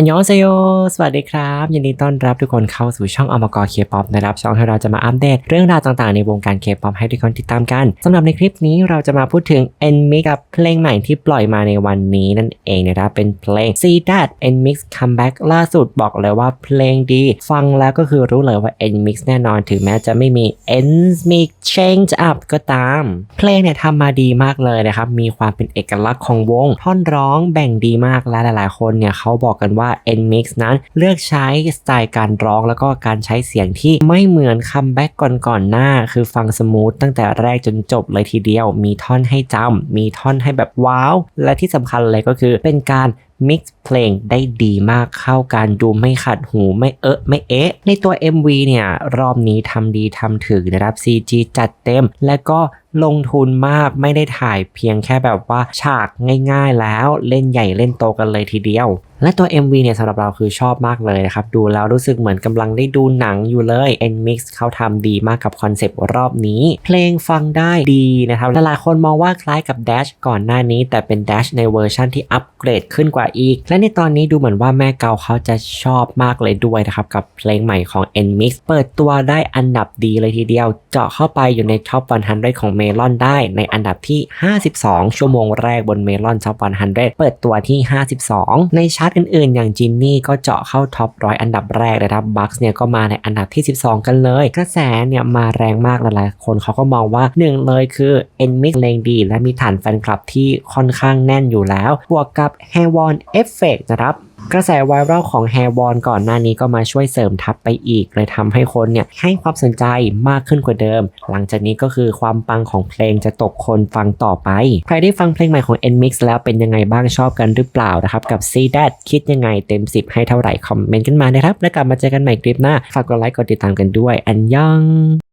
อันยองเซโย สวัสดีครับ ยินดีต้อนรับทุกคนเข้าสู่ช่องอมกรเคป๊อปนะครับ ช่องที่เราจะมาอัปเดตเรื่องราวต่างๆ ในวงการเคป๊อปให้ทุกคนติดตามกันสำหรับในคลิปนี้เราจะมาพูดถึง n m i x กับเพลงใหม่ที่ปล่อยมาในวันนี้นั่นเองนะครับ เป็นเพลง See That n m i x Comeback ล่าสุดบอกเลยว่าเพลงดี ฟังแล้วก็คือรู้เลยว่า n m i x แน่นอนถึงแม้จะไม่มี n m i x Change Up ก็ตาม เพลงเนี่ยทำมาดีมากเลยนะครับมีความเป็นเอกลักษณ์ของวงท่อนร้องแบ่งดีมากและหลาย ๆ คนเนี่ยเขาบอกกันว่า n m i x นั้นเลือกใช้สไตล์การร้องแล้วก็การใช้เสียงที่ไม่เหมือนคัมแบ็กก่อนๆหน้า คือฟังสมูทตั้งแต่แรกจนจบเลยทีเดียว มีท่อนให้จำ มีท่อนให้แบบว้าว และที่สำคัญเลยก็คือเป็นการมิกซ์เพลงได้ดีมากเข้ากันดูไม่ขัดหูไม่เอะไม่เอ๊ะ ในตัว MV เนี่ย รอบนี้ทำดีทำถึงนะครับ CG จัดเต็ม และก็ลงทุนมากไม่ได้ถ่ายเพียงแค่แบบว่าฉากง่ายๆแล้วเล่นใหญ่เล่นโตกันเลยทีเดียว และตัว MV เนี่ยสำหรับเราคือชอบมากเลยนะครับ ดูแล้วรู้สึกเหมือนกำลังได้ดูหนังอยู่เลย Nmix เขาทำดีมากกับคอนเซปต์รอบนี้ เพลงฟังได้ดีนะครับหลายๆคนมองว่าคล้ายกับ Dash ก่อนหน้านี้ แต่เป็น Dash ในเวอร์ชั่นที่อัปเกรดขึ้นกว่าอีก และในตอนนี้ดูเหมือนว่าแม่เกาเขาจะชอบมากเลยด้วยนะครับกับเพลงใหม่ของ Nmix เปิดตัวได้อันดับดีเลยทีเดียว เจาะเข้าไปอยู่ในท็อป100 ของเมลอนได้ในอันดับที่ 52 ชั่วโมงแรกบนเมลอนท็อป100เปิดตัวที่ 52 ในชาร์ตอื่นๆ อย่างจินนี่ก็เจาะเข้าท็อปร้อยอันดับแรกนะครับบัคส์เนี่ยก็มาในอันดับที่ 12 กันเลย กระแสเนี่ยมาแรงมากหลายๆคนเขาก็มองว่าหนึ่งเลยคือ e n m i x เลงดี และมีฐานแฟนคลับที่ค่อนข้างแน่นอยู่แล้ว บวกกับ h a i r w a n Effect นะครับ กระแสไวรัลของ Hair w a n ก่อนหน้านี้ก็มาช่วยเสริมทับไปอีก เลยทำให้คนเนี่ยให้ความสนใจมากขึ้นกว่าเดิม หลังจากนี้ก็คือความปังของเพลงจะตกคนฟังต่อไป ใครได้ฟังเพลงใหม่ของ Nmix แล้วเป็นยังไงบ้างชอบกันหรือเปล่านะครับ กับ See That คิดยังไงเต็ม 10 ให้เท่าไหร่ คอมเมนต์กันมานะครับ แล้วกลับมาเจอกันใหม่คลิปหน้า ฝากกดไลค์กดติดตามกันด้วย อันยัง